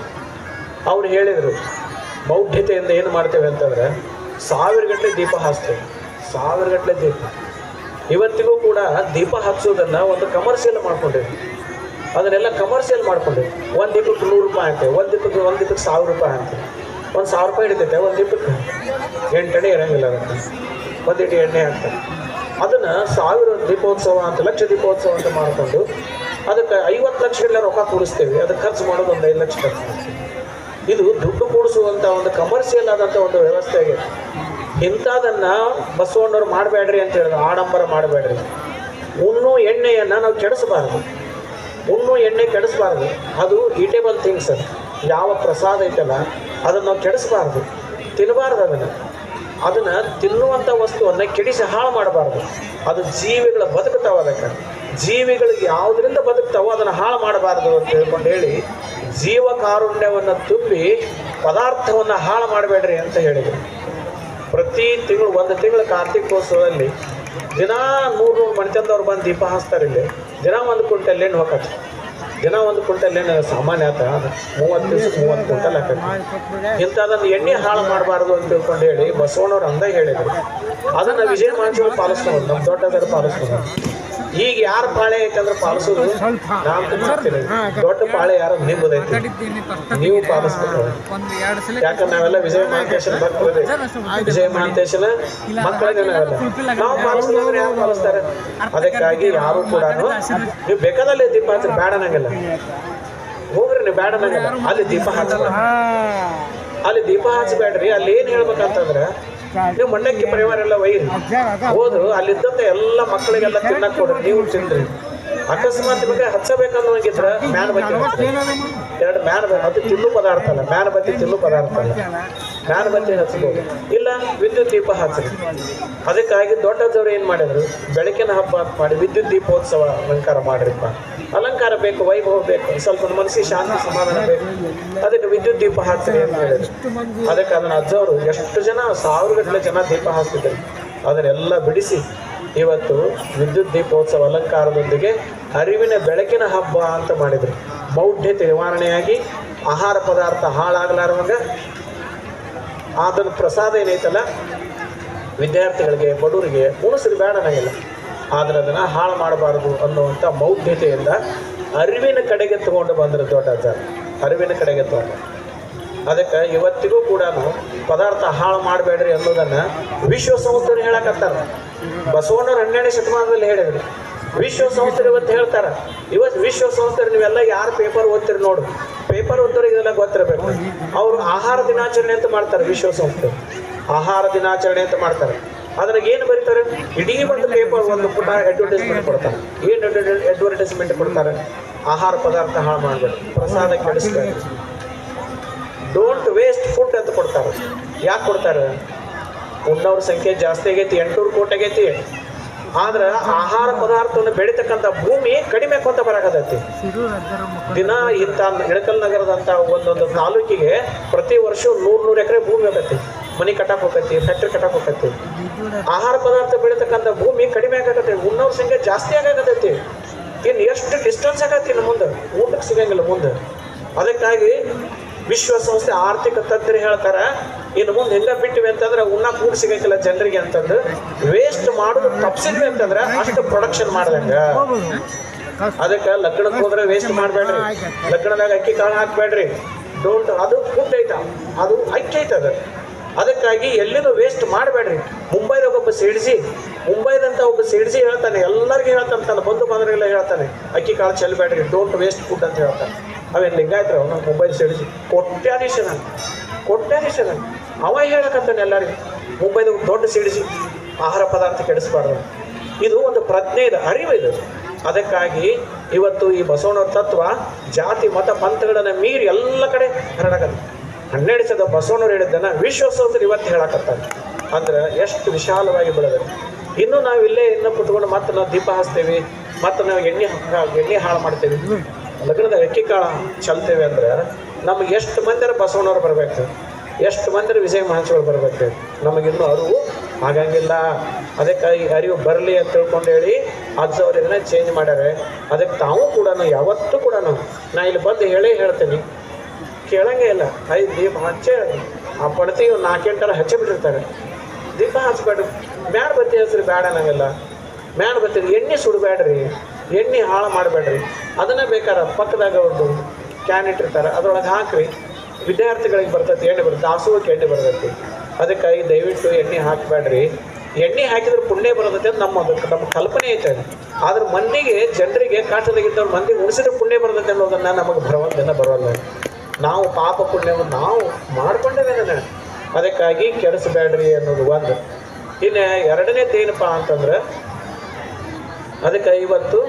ಅವ್ರು ಹೇಳಿದರು, ಬೌದ್ಧತೆಯಿಂದ ಏನು ಮಾಡ್ತೇವೆ ಅಂತಂದ್ರೆ, ಸಾವಿರ ಗಟ್ಟಲೆ ದೀಪ ಹಾಸ್ತೇವೆ. ಸಾವಿರ ಗಟ್ಟಲೆ ದೀಪ. ಇವತ್ತಿಗೂ ಕೂಡ ದೀಪ ಹಚ್ಚೋದನ್ನು ಒಂದು ಕಮರ್ಷಿಯಲ್ ಮಾಡ್ಕೊಂಡೇವೆ ಅದನ್ನೆಲ್ಲ ಕಮರ್ಷಿಯಲ್ ಮಾಡ್ಕೊಂಡೇವೆ ಒಂದು ದೀಪಕ್ಕೆ ನೂರು ರೂಪಾಯಿ ಅಂತೆ, ಒಂದು ದೀಪಕ್ಕೆ ಒಂದು ದೀಪಕ್ಕೆ ಸಾವಿರ ರೂಪಾಯಿ ಅಂತೆ. ಒಂದು ಸಾವಿರ ರೂಪಾಯಿ ಹಿಡಿತೈತೆ, ಒಂದು ದೀಪಕ್ಕೆ ಎಂಟಣೆ ಇರಂಗಿಲ್ಲ ಅದಕ್ಕೆ. ಒಂದಿಟ್ಟು ಎಣ್ಣೆ ಅಂತ. ಅದನ್ನು ಸಾವಿರ ದೀಪೋತ್ಸವ ಅಂತ, ಲಕ್ಷ ದೀಪೋತ್ಸವ ಅಂತ ಮಾಡಿಕೊಂಡು ಅದಕ್ಕೆ ಐವತ್ತು ಲಕ್ಷಗಳೆಲ್ಲ ರೊಕ್ಕ ಕೂಡಿಸ್ತೇವೆ ಅದಕ್ಕೆ ಖರ್ಚು ಮಾಡೋದು ಒಂದು ಐದು ಲಕ್ಷ ಖರ್ಚು. ಇದು ದುಡ್ಡು ಕೂಡಿಸುವಂಥ ಒಂದು ಕಮರ್ಷಿಯಲ್ ಆದಂಥ ಒಂದು ವ್ಯವಸ್ಥೆ ಆಗಿದೆ ಇಂಥದನ್ನು ಬಸವಣ್ಣವ್ರು ಮಾಡಬೇಡ್ರಿ ಅಂತ ಹೇಳಿದ್ರು, ಆಡಂಬರ ಮಾಡಬೇಡ್ರಿ. ಉಣ್ಣು ಎಣ್ಣೆಯನ್ನು ನಾವು ಕೆಡಿಸಬಾರ್ದು. ಉಣ್ಣು ಎಣ್ಣೆ ಕೆಡಿಸಬಾರ್ದು. ಅದು ಈಟೇಬಲ್ ಥಿಂಗ್ಸ್ ಅದು. ಯಾವ ಪ್ರಸಾದ ಐತಲ್ಲ, ಅದನ್ನು ನಾವು ಕೆಡಿಸಬಾರ್ದು. ತಿನ್ನಬಾರ್ದು ಅದನ್ನು. ಅದನ್ನು ತಿನ್ನುವಂಥ ವಸ್ತುವನ್ನು ಕೆಡಿಸಿ ಹಾಳು ಮಾಡಬಾರ್ದು. ಅದು ಜೀವಿಗಳ ಬದುಕ್ತಾವ ಅದಕ್ಕೆ. ಜೀವಿಗಳಿಗೆ ಯಾವುದರಿಂದ ಬದುಕ್ತಾವೋ ಅದನ್ನು ಹಾಳು ಮಾಡಬಾರ್ದು ಅಂತ ಹೇಳ್ಕೊಂಡು ಹೇಳಿ ಜೀವ ಕಾರುಣ್ಯವನ್ನು ತುಂಬಿ ಪದಾರ್ಥವನ್ನು ಹಾಳು ಮಾಡಬೇಡ್ರಿ ಅಂತ ಹೇಳಿದರು. ಪ್ರತಿ ತಿಂಗಳು, ಒಂದು ತಿಂಗಳು ಕಾರ್ತಿಕೋತ್ಸವದಲ್ಲಿ ದಿನ ನೂರು ನೂರು ಬಂದು ದೀಪ ಹಾಸ್ತಾರೆ ಇಲ್ಲಿ. ದಿನ ಒಂದು ಕ್ವಿಂಟಲ್ ಏನು ಹೋಗತ್ತೆ ದಿನ ಒಂದು ಕ್ವಿಂಟಲ್ ಏನು ಸಾಮಾನ್ಯ ಆತ. ಮೂವತ್ತು ದಿವಸ ಮೂವತ್ತು ಕ್ವಿಂಟಲ್ ಹಾಕತ್ತೆ. ಇಂಥದನ್ನು ಎಣ್ಣೆ ಹಾಳು ಮಾಡಬಾರ್ದು ಅಂತ ತಿಳ್ಕೊಂಡು ಹೇಳಿ ಬಸವಣ್ಣವ್ರು ಅಂದ ಹೇಳಿದ್ರು. ಅದನ್ನು ವಿಜಯ ಮಾಂಸಗಳು ಪಾಲಿಸ್ಕೊಂಡು ನಮ್ಮ ದೊಡ್ಡದಾರು ಪಾಲಿಸ್ಕೊಂಡು ಈಗ ಯಾರ ಪಾಳೆ ಐತಂದ್ರೆ ಪಾಲಿಸೋದು ದೊಡ್ಡ ಪಾಳೆ ಯಾರು ನಿಮ್ಮದೈತಿ ನೀವು ಪಾಲಿಸ್ಬೇಕು. ಯಾಕಂದ್ರೆ ನಾವೆಲ್ಲ ವಿಜಯ ಮಹಾಂತೇಶನ್ ಭಕ್ತರೇ ವಿಜಯ ಮಹಾಂತೇಶನ ಮಕ್ಕಳಿಗೆ ನಾವೆಲ್ಲ ನಾವು ಪಾಲಿಸಿದ್ರೆ ಯಾರು ಪಾಲಿಸ್ತಾರೆ? ಅದಕ್ಕಾಗಿ ಯಾರು ಕೂಡ ನೀವು ಬೇಕಾದಲ್ಲಿ ದೀಪ ಹಚ್ಚಿ ಬೇಡ ನಂಗಲ್ಲ. ಹೋಗ್ರಿ ನೀವು ಬೇಡ ನಂಗಲ್ಲ. ಅಲ್ಲಿ ದೀಪ ಹಚ್ಚಲ್ಲ ಅಲ್ಲಿ ದೀಪ ಹಚ್ಚಬೇಡ್ರಿ. ಅಲ್ಲಿ ಏನ್ ಹೇಳ್ಬೇಕಂತಂದ್ರೆ ನೀವು ಮಂಡಕ್ಕಿ ಪರಿವಾರ ಎಲ್ಲ ಒಯ್ಯಿರಿ. ಹೋದ್ರು, ಅಲ್ಲಿದ್ದಂತ ಎಲ್ಲ ಮಕ್ಕಳಿಗೆಲ್ಲ ತಿನ್ನಕ್ ಕೊಡ್ರಿ, ನೀವು ತಿನ್ರಿ. ಅಕಸ್ಮಾತ್ ನಿಮಗೆ ಹಚ್ಚಬೇಕನ್ನೋಂಗಿದ್ರೆ ಮ್ಯಾನ್ ಬತ್ತಿ. ಎರಡು ಮ್ಯಾನ್ ಅದು ತಿನ್ನು ಪದಾರ್ಥ ಅಲ್ಲ, ಮ್ಯಾನ್ ಬತ್ತಿ ತಿನ್ನು ಪದಾರ್ಥ ಅಲ್ಲ. ಮ್ಯಾನ್ ಬತ್ತಿ ಹಚ್ಬೋದು. ಇಲ್ಲ, ವಿದ್ಯುತ್ ದೀಪ ಹಚ್ಚ್ರಿ ಅದಕ್ಕಾಗಿ ದೊಡ್ಡದವ್ರು ಏನು ಮಾಡಿದ್ರು, ಬೆಳಕಿನ ಹಬ್ಬ ಮಾಡಿ ವಿದ್ಯುತ್ ದೀಪೋತ್ಸವ ಅಲಂಕಾರ ಮಾಡ್ರಿಪ್ಪ ಅಲಂಕಾರ ಬೇಕು, ವೈಭವ ಬೇಕು, ಸ್ವಲ್ಪ ಮನಸ್ಸಿಗೆ ಶಾಂತಿ ಸಮಾಧಾನ ಬೇಕು. ಅದಕ್ಕೆ ವಿದ್ಯುತ್ ದೀಪ ಹಾಕ್ತಾರೆ ಅಂತ ಹೇಳಿದ್ರು. ಅದಕ್ಕೆ ಅದನ್ನ ಅಜ್ಜವರು ಎಷ್ಟು ಜನ ಸಾವಿರಗಟ್ಟಲೆ ಜನ ದೀಪ ಹಾಕ್ತಿದ್ದಾರೆ. ಅದನ್ನೆಲ್ಲ ಬಿಡಿಸಿ ಇವತ್ತು ವಿದ್ಯುತ್ ದೀಪೋತ್ಸವ ಅಲಂಕಾರದೊಂದಿಗೆ ಅರಿವಿನ ಬೆಳಕಿನ ಹಬ್ಬ ಅಂತ ಮಾಡಿದರು. ಮೌಢ್ಯತೆ ನಿವಾರಣೆಯಾಗಿ ಆಹಾರ ಪದಾರ್ಥ ಹಾಳಾಗಲಾರವಾಗ ಅದನ್ನು ಪ್ರಸಾದ ಏನೈತಲ್ಲ ವಿದ್ಯಾರ್ಥಿಗಳಿಗೆ, ಬಡವರಿಗೆ, ಉಣಿಸ್ರಿ, ಬೇಡ ನನಗಿಲ್ಲ ಆದರೆ ಅದನ್ನು ಹಾಳು ಮಾಡಬಾರದು ಅನ್ನುವಂಥ ಮೌಢ್ಯತೆಯಿಂದ ಅರಿವಿನ ಕಡೆಗೆ ತಗೊಂಡು ಬಂದರು ಸರ್ ಅರಿವಿನ ಕಡೆಗೆ ತಗೊಂಡು. ಅದಕ್ಕೆ ಇವತ್ತಿಗೂ ಕೂಡ ಪದಾರ್ಥ ಹಾಳು ಮಾಡಬೇಡ್ರಿ ಅನ್ನೋದನ್ನು ವಿಶ್ವಸಂಸ್ಥೆಯವರು ಹೇಳಕತ್ತಾರ. ಬಸವಣ್ಣವ್ರು ಹನ್ನೆರಡನೇ ಶತಮಾನದಲ್ಲಿ ಹೇಳಿದ್ರು. ವಿಶ್ವಸಂಸ್ಥೆ ಇವತ್ತು ಹೇಳ್ತಾರೆ. ಇವತ್ತು ವಿಶ್ವಸಂಸ್ಥೆ ನೀವೆಲ್ಲ ಯಾರು ಪೇಪರ್ ಓದ್ತೀರಿ ನೋಡು. ಪೇಪರ್ ಓದೋರಿಗೆ ಇದೆಲ್ಲ ಗೊತ್ತಿರಬೇಕು. ಅವರು ಆಹಾರ ದಿನಾಚರಣೆ ಅಂತ ಮಾಡ್ತಾರೆ ವಿಶ್ವಸಂಸ್ಥೆ ಆಹಾರ ದಿನಾಚರಣೆ ಅಂತ ಮಾಡ್ತಾರೆ. ಅದ್ರಾಗ ಏನು ಬರೀತಾರೆ? ಇಡೀ ಒಂದು ಪೇಪರ್ ಒಂದು ಪುಟ ಅಡ್ವರ್ಟೈಸ್ಮೆಂಟ್ ಕೊಡ್ತಾರೆ. ಏನು ಅಡ್ವರ್ಟೈಸ್ಮೆಂಟ್ ಕೊಡ್ತಾರೆ? ಆಹಾರ ಪದಾರ್ಥ ಹಾಳು ಮಾಡಬೇಕು ಪ್ರಸಾದ ಕೆಡಿಸ್ಬೇಡಿ. ಡೋಂಟ್ ವೇಸ್ಟ್ ಫುಡ್ ಅಂತ ಕೊಡ್ತಾರೆ. ಯಾಕೆ ಕೊಡ್ತಾರೆ? ಉಣ್ಣವ್ರ ಸಂಖ್ಯೆ ಜಾಸ್ತಿ ಆಗೈತಿ, ಎಂಟುನೂರು ಕೋಟಿ ಆಗೈತಿ. ಆದ್ರೆ ಆಹಾರ ಪದಾರ್ಥವನ್ನು ಬೆಳಿತಕ್ಕಂಥ ಭೂಮಿ ಕಡಿಮೆ ಕೊಂತ ಬರಾಕತೈತಿ ದಿನ ಇಂಥ ಇಳಕಲ್ ನಗರದಂತ ಒಂದೊಂದು ತಾಲೂಕಿಗೆ ಪ್ರತಿ ವರ್ಷ ನೂರು ನೂರು ಎಕರೆ ಭೂಮಿ ಆಗತ್ತೆ ಮನಿ ಕಟ್ಟಕ್ ಹೋಗತಿ ಫ್ಯಾಕ್ಟ್ರಿ ಕಟ್ಟಕ್ ಹೋಗತಿ ಆಹಾರ ಪದಾರ್ಥ ಬೆಳಿತಕ್ಕಂಥ ಭೂಮಿ ಕಡಿಮೆ ಆಗತ್ತೆ ಉಣ್ಣವ್ರ ಸಂಖ್ಯೆ ಜಾಸ್ತಿ ಆಗತೈತಿ ಇನ್ನು ಎಷ್ಟು ಡಿಸ್ಟೆನ್ಸ್ ಆಗತ್ತೆ ಇನ್ನು ಮುಂದೆ? ಊಟಕ್ಕೆ ಸಿಗಂಗಿಲ್ಲ ಮುಂದೆ. ಅದಕ್ಕಾಗಿ ವಿಶ್ವಸಂಸ್ಥೆ ಆರ್ಥಿಕ ತಜ್ಞರು ಹೇಳ್ತಾರೆ, ಇನ್ನು ಮುಂದೆ ಹೆಂಗ ಬಿಟ್ಟಿವಿ ಅಂತಂದ್ರೆ ಉಣ್ಣ ಕೂಡ ಸಿಗಂಗಿಲ್ಲ ಜನರಿಗೆ ಅಂತಂದು. ವೇಸ್ಟ್ ಮಾಡೋದು ತಪ್ಸಿದ್ವಿ ಅಂತಂದ್ರೆ ಅಷ್ಟು ಪ್ರೊಡಕ್ಷನ್ ಮಾಡ್ದಂಗ. ಅದಕ್ಕೆ ಲಗ್ನಕ್ಕೆ ಹೋದ್ರೆ ವೇಸ್ಟ್ ಮಾಡಬೇಡ್ರಿ. ಲಗ್ನದಾಗ ಅಕ್ಕಿ ಕಾಳು ಹಾಕ್ಬೇಡ್ರಿ. ಡೋಂಟ್ ಅದು ಫುಡ್ ಐತ ಅದು ಅಕ್ಕಿ ಐತ ಅದು ಅದಕ್ಕಾಗಿ ಎಲ್ಲಿನೂ ವೇಸ್ಟ್ ಮಾಡಬೇಡ್ರಿ. ಮುಂಬೈದಾಗ ಒಬ್ಬ ಸಿಡಿಸಿ, ಮುಂಬೈದಂತ ಒಬ್ಬ ಸಿಡಿಸಿ ಹೇಳ್ತಾನೆ, ಎಲ್ಲರಿಗೂ ಹೇಳ್ತಾನೆ, ತನ್ನ ಬಂಧು ಬಾಂಧವರಿಗೆಲ್ಲ ಹೇಳ್ತಾನೆ, ಅಕ್ಕಿ ಕಾಳು ಚೆಲ್ಲಬೇಡ್ರಿ ಡೋಂಟ್ ವೇಸ್ಟ್ ಫುಡ್ ಅಂತ ಹೇಳ್ತಾನೆ. ಅವೇನು ಲಿಂಗಾಯ್ತ್ರ, ಅವನು ಮುಂಬೈ ಸಿಡಿಸಿ. ಕೊಟ್ಯಾಧೀಶನ ನಾನು ಅವ ಹೇಳಕಂತಾನೆ ಎಲ್ಲರಿಗೂ. ಮುಂಬೈದ ದೊಡ್ಡ ಸಿಡಿಸಿ, ಆಹಾರ ಪದಾರ್ಥ ಕೆಡಿಸ್ಬಾರ್ದು. ಇದು ಒಂದು ಪ್ರಜ್ಞೆ ಇದೆ ಅರಿವು ಇದು. ಅದಕ್ಕಾಗಿ ಇವತ್ತು ಈ ಬಸವಣ್ಣವ್ರ ತತ್ವ, ಜಾತಿ, ಮತ, ಪಂಥಗಳನ್ನು ಮೀರಿ ಎಲ್ಲ ಕಡೆ ಹರಡಕತ್ತೆ ಹನ್ನೆರಡು ಸದ ಬಸವಣ್ಣವ್ರು ಹೇಳಿದ್ದನ್ನ ವಿಶ್ವಸಂಸ್ಥೆ ಇವತ್ತು ಹೇಳಕತ್ತಾರೆ. ಅಂದ್ರೆ ಎಷ್ಟು ವಿಶಾಲವಾಗಿ ಬೆಳೆದ ಇನ್ನು ನಾವು ಇಲ್ಲೇ ಇನ್ನು ಕುತ್ಕೊಂಡು ಮತ್ತೆ ನಾವು ದೀಪ ಹಚ್ತೇವೆ, ಮತ್ತೆ ನಾವು ಎಣ್ಣೆ ಎಣ್ಣೆ ಹಾಳು ಮಾಡ್ತೇವೆ. ಲಗ್ನದ ಅಕ್ಕಿ ಕಾಳ ಚಲ್ತೇವೆ ಅಂದ್ರೆ ನಮ್ಗೆ ಎಷ್ಟು ಮಂದಿರ ಬಸವಣ್ಣವ್ರು ಬರ್ಬೇಕು, ಎಷ್ಟು ಮಂದಿರ ವಿಜಯ ಮಹಾಂಶಗಳು ಬರ್ಬೇಕು ನಮಗಿನ್ನೂ ಅರಿವು ಆಗಂಗಿಲ್ಲ. ಅದಕ್ಕಾಗಿ ಅರಿವು ಬರಲಿ ಅಂತ ತಿಳ್ಕೊಂಡು ಹೇಳಿ ಅಜ್ಜ ಇದನ್ನ ಚೇಂಜ್ ಮಾಡ್ಯಾರೆ. ಅದಕ್ಕೆ ತಾವು ಕೂಡ ಯಾವತ್ತೂ ಕೂಡ ನಾ ಇಲ್ಲಿ ಬಂದು ಹೇಳೇ ಹೇಳ್ತೀನಿ. ಕೇಳಂಗೇ ಇಲ್ಲ. ಐದು ದೀಪ ಹಚ್ಚೆ ಆ ಪಡತಿ ಒಂದು ನಾಲ್ಕೆಂಟರ ಹಚ್ಚಿ ಬಿಟ್ಟಿರ್ತಾರೆ ದೀಪ ಹಚ್ಬೇಡ್ರಿ ಮ್ಯಾಡ್ ಬತ್ತಿ ಹಚ್ರಿ ಬೇಡ ನಂಗೆಲ್ಲ. ಮ್ಯಾಡ್ ಬತ್ತಿ ಎಣ್ಣೆ ಸುಡಬೇಡ್ರಿ. ಎಣ್ಣೆ ಹಾಳು ಮಾಡಬೇಡ್ರಿ. ಅದನ್ನ ಬೇಕಾರ ಪಕ್ಕದಾಗ ಅವ್ರದ್ದು ಕ್ಯಾನ್ ಇಟ್ಟಿರ್ತಾರೆ. ಅದ್ರೊಳಗೆ ಹಾಕ್ರಿ. ವಿದ್ಯಾರ್ಥಿಗಳಿಗೆ ಬರ್ತೈತಿ, ಎಣ್ಣೆ ಬರ್ತೈತಿ ದಾಸೋಹಕ್ಕೆ ಎಣ್ಣೆ ಬರ್ತೈತಿ. ಅದಕ್ಕಾಗಿ ದಯವಿಟ್ಟು ಎಣ್ಣೆ ಹಾಕಬೇಡ್ರಿ. ಎಣ್ಣೆ ಹಾಕಿದ್ರೆ ಪುಣ್ಯ ಬರ್ತೈತೆ ಅಂತ ನಮ್ಮ ನಮ್ಮ ಕಲ್ಪನೆ ಐತೆ ಆದ್ರೆ ಮಂದಿಗೆ, ಜನರಿಗೆ ಕಾಟದಾಗಿದ್ದವ್ರು ಮಂದಿಗೆ ಉಳಿಸಿದ್ರೆ ಪುಣ್ಯ ಬರ್ತೈತೆ ಅನ್ನೋದನ್ನ ನಮಗೆ ಬರವಲ್ಲ ಬರೋಲ್ಲ ನಾವು ಪಾಪ ಪುಣ್ಯವನ್ನು ನಾವು ಮಾಡ್ಕೊಂಡೇವೆ ಅದನ್ನ ಅದಕ್ಕಾಗಿ ಕೆಡಿಸಬೇಡ್ರಿ ಅನ್ನೋದು ಒಂದು. ಇನ್ನು ಎರಡನೇದು ಏನಪ್ಪ ಅಂತಂದ್ರೆ, ಅದಕ್ಕೆ ಇವತ್ತು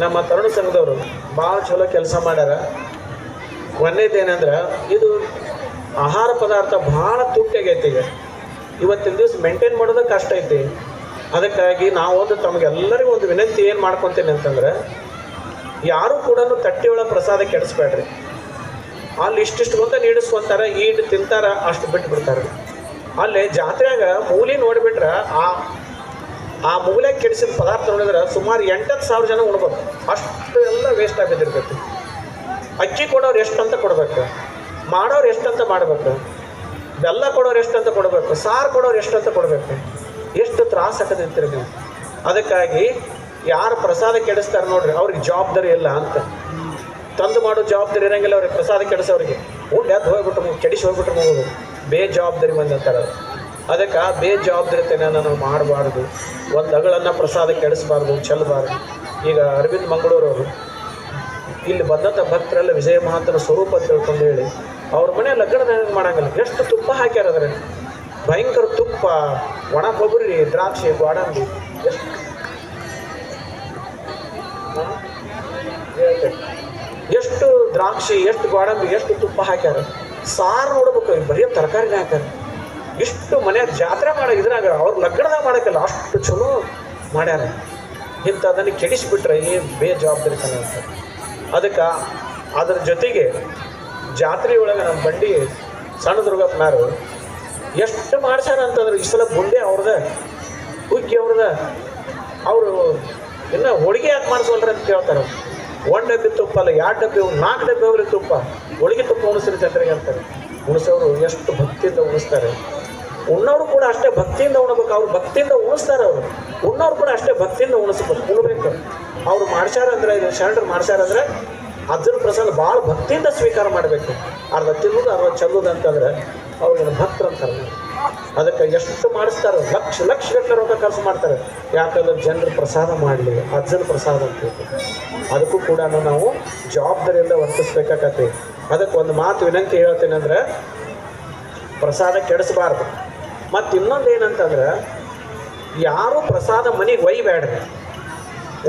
ನಮ್ಮ ತರುಣ ಸಂಘದವರು ಭಾಳ ಚಲೋ ಕೆಲಸ ಮಾಡ್ಯಾರ. ಒಂದೇದು ಏನಂದ್ರೆ, ಇದು ಆಹಾರ ಪದಾರ್ಥ ಭಾಳ ತುಟ್ಟಾಗೈತಿ ಈಗ. ಇವತ್ತಿನ ದಿವಸ ಮೇಂಟೈನ್ ಮಾಡೋದು ಕಷ್ಟ ಐತಿ. ಅದಕ್ಕಾಗಿ ನಾವು ಒಂದು ತಮಗೆಲ್ಲರಿಗೂ ಒಂದು ವಿನಂತಿ ಏನು ಮಾಡ್ಕೊತೀನಿ ಅಂತಂದ್ರೆ, ಯಾರು ಕೂಡ ತಟ್ಟೆಯೊಳಗೆ ಪ್ರಸಾದ ಕೆಡಿಸ್ಬೇಡ್ರಿ. ಅಲ್ಲಿ ಇಷ್ಟಿಷ್ಟು ಅಂತ ನೀಡಿಸ್ಕೊಂತಾರೆ, ಈಡ್ ತಿಂತಾರ, ಅಷ್ಟು ಬಿಟ್ಟು ಬಿಡ್ತಾರೆ. ಅಲ್ಲಿ ಜಾತ್ರೆಯಾಗ ಮೂಲಿ ನೋಡಿಬಿಟ್ರೆ, ಆ ಆ ಮೂಲೆಗೆ ಕೆಡಿಸಿದ ಪದಾರ್ಥ ನೋಡಿದ್ರೆ ಸುಮಾರು ಎಂಟತ್ತು ಸಾವಿರ ಜನ ಉಣ್ಬೋದು. ಅಷ್ಟು ಎಲ್ಲ ವೇಸ್ಟ್ ಆಗಿದ್ದಿರ್ತೈತಿ ಅಕ್ಕಿ ಕೊಡೋರು ಎಷ್ಟು ಅಂತ ಕೊಡ್ಬೇಕು? ಮಾಡೋರು ಎಷ್ಟು ಅಂತ ಮಾಡ್ಬೇಕು? ಬೆಲ್ಲ ಕೊಡೋರು ಎಷ್ಟು ಅಂತ ಕೊಡಬೇಕು? ಸಾರು ಕೊಡೋರು ಎಷ್ಟು ಅಂತ ಕೊಡಬೇಕು? ಎಷ್ಟು ತ್ರಾಸ ಹಾಕದಿರ್ತೀರಿ ಅದಕ್ಕಾಗಿ ಯಾರು ಪ್ರಸಾದ ಕೆಡಿಸ್ತಾರೆ ನೋಡ್ರಿ, ಅವ್ರಿಗೆ ಜವಾಬ್ದಾರಿ ಇಲ್ಲ ಅಂತ. ತಂದು ಮಾಡೋ ಜವಾಬ್ದಾರಿ ಇರಂಗಿಲ್ಲ ಅವ್ರಿಗೆ, ಪ್ರಸಾದ ಕೆಡಿಸೋರಿಗೆ. ಊಟ ಎದ್ದು ಹೋಗ್ಬಿಟ್ರು ಕೆಡಿಸಿ ಹೋಗ್ಬಿಟ್ರು ಹೋಗೋದು ಬೇಜವಾಬ್ದಾರಿ ಬಂದಂತಾರೆ ಅಂತಾರೆ ಅದಕ್ಕೆ ಆ ಬೇಜವಾಬ್ದಾರಿತನ ನಾನು ಮಾಡಬಾರ್ದು. ಒಂದು ಅಗಳನ್ನು ಪ್ರಸಾದ ಕೆಡಿಸ್ಬಾರ್ದು ಚೆಲ್ಲಬಾರ್ದು ಈಗ ಅರವಿಂದ್ ಮಂಗಳೂರವರು, ಇಲ್ಲಿ ಬಂದಂಥ ಭಕ್ತರೆಲ್ಲ ವಿಜಯ ಮಹಾಂತನ ಸ್ವರೂಪ ತಿಳ್ಕೊಂಡು ಹೇಳಿ, ಅವ್ರ ಮನೆ ಲಗ್ನದ ಮಾಡಂಗಿಲ್ಲ. ಎಷ್ಟು ತುಪ್ಪ ಹಾಕ್ಯಾರ ಭಯಂಕರ ತುಪ್ಪ, ಒಣ ಕೊಬ್ಬರಿ, ದ್ರಾಕ್ಷಿ, ಗೋಡಂಬಿ, ಎಷ್ಟು ಹಾ? ಹೇಳ್ತೇನೆ. ಎಷ್ಟು ದ್ರಾಕ್ಷಿ ಎಷ್ಟು ಗೋಡಂಬಿ, ಎಷ್ಟು ತುಪ್ಪ ಹಾಕ್ಯಾರ? ಸಾರು ನೋಡ್ಬೇಕು ಬರೀ ತರಕಾರಿ ಹಾಕ್ಯಾರ. ಇಷ್ಟು ಮನೆ ಜಾತ್ರೆ ಮಾಡೋ ಇದ್ರಾಗ ಅವ್ರ ಲಗ್ನದಾಗ ಮಾಡಕ್ಕಲ್ಲ ಅಷ್ಟು ಚಲೋ ಮಾಡ್ಯಾರ. ಇಂಥದನ್ನು ಕೆಡಿಸಿಬಿಟ್ರೆ ಏನು ಬೇಜವಾಬ್ದಾರಿತನ ಅಂತ. ಅದಕ್ಕೆ ಅದ್ರ ಜೊತೆಗೆ ಜಾತ್ರೆ ಒಳಗೆ ನಮ್ಮ ಬಂಡಿ ಸಣ್ಣ ದುರ್ಗಪ್ಪನಾರು ಎಷ್ಟು ಮಾಡ್ಸ್ಯಾರ ಅಂತಂದ್ರೆ ಈ ಸಲ ಬುಂಡೆ ಅವ್ರದ, ಹುಗ್ಗಿ ಅವ್ರದ. ಅವರು ಇನ್ನು ಹೋಳಿಗೆ ಯಾಕೆ ಮಾಡಿಸೋಲ್ರಿ ಅಂತ ಕೇಳ್ತಾರೆ ಒಂದು ಡಬ್ಬಿ ತುಪ್ಪ ಅಲ್ಲ, ಎರಡು ಡಬ್ಬಿ ನಾಲ್ಕು ಡಬ್ಬಿ ಅವ್ರಿಗೆ ತುಪ್ಪ. ಹೋಳಿಗೆ ತುಪ್ಪ ಉಣಿಸ್ರಿ ಜನರಿಗೆ ಅಂತಾರೆ. ಉಣಿಸೋರು ಎಷ್ಟು ಭಕ್ತಿಯಿಂದ ಉಣಿಸ್ತಾರೆ. ಉಣ್ಣೋರು ಕೂಡ ಅಷ್ಟೇ ಭಕ್ತಿಯಿಂದ ಉಣಬೇಕು, ಅವ್ರು ಭಕ್ತಿಯಿಂದ ಉಣಿಸ್ತಾರೆ ಅವರು. ಉಣ್ಣವ್ರು ಕೂಡ ಅಷ್ಟೇ ಭಕ್ತಿಯಿಂದ ಉಣಿಸ್ಬೇಕು, ಉಣ್ಬೇಕು. ಅವ್ರು ಇದು ಶರಣರು ಮಾಡ್ಸ್ಯಾರ ಅಂದ್ರೆ ಪ್ರಸಾದ ಭಾಳ ಭಕ್ತಿಯಿಂದ ಸ್ವೀಕಾರ ಮಾಡಬೇಕು. ಅರ್ಧ ತಿನ್ನೋದು, ಅರ್ಧ ಚೆಲ್ಲೋದು ಅಂತಂದ್ರೆ ಅವ್ರಿಗೆ ಭಕ್ತರು ಅಂತಾರೆ. ಅದಕ್ಕೆ ಎಷ್ಟು ಮಾಡಿಸ್ತಾರೆ? ಲಕ್ಷ ಲಕ್ಷ ಗಟ್ಟಲೆ ರೊಕ್ಕ ಖರ್ಚು ಮಾಡ್ತಾರೆ. ಯಾಕಂದ್ರೆ ಜನರು ಪ್ರಸಾದ ಮಾಡಲಿ, ಅಜ್ಜನ ಪ್ರಸಾದ ಅಂತ. ಅದಕ್ಕೂ ಕೂಡ ನಾವು ಜವಾಬ್ದಾರಿಯಿಂದ ವರ್ತಿಸ್ಬೇಕಾಗತ್ತೆ ಅದಕ್ಕೆ ಒಂದು ಮಾತು ವಿನಂತಿ ಹೇಳ್ತೇನೆ ಅಂದ್ರೆ, ಪ್ರಸಾದ ಕೆಡಿಸಬಾರ್ದು. ಮತ್ತು ಇನ್ನೊಂದು ಏನಂತಂದ್ರೆ, ಯಾರು ಪ್ರಸಾದ ಮನೆಗೆ ಒಯ್ಬೇಡ್ರಿ.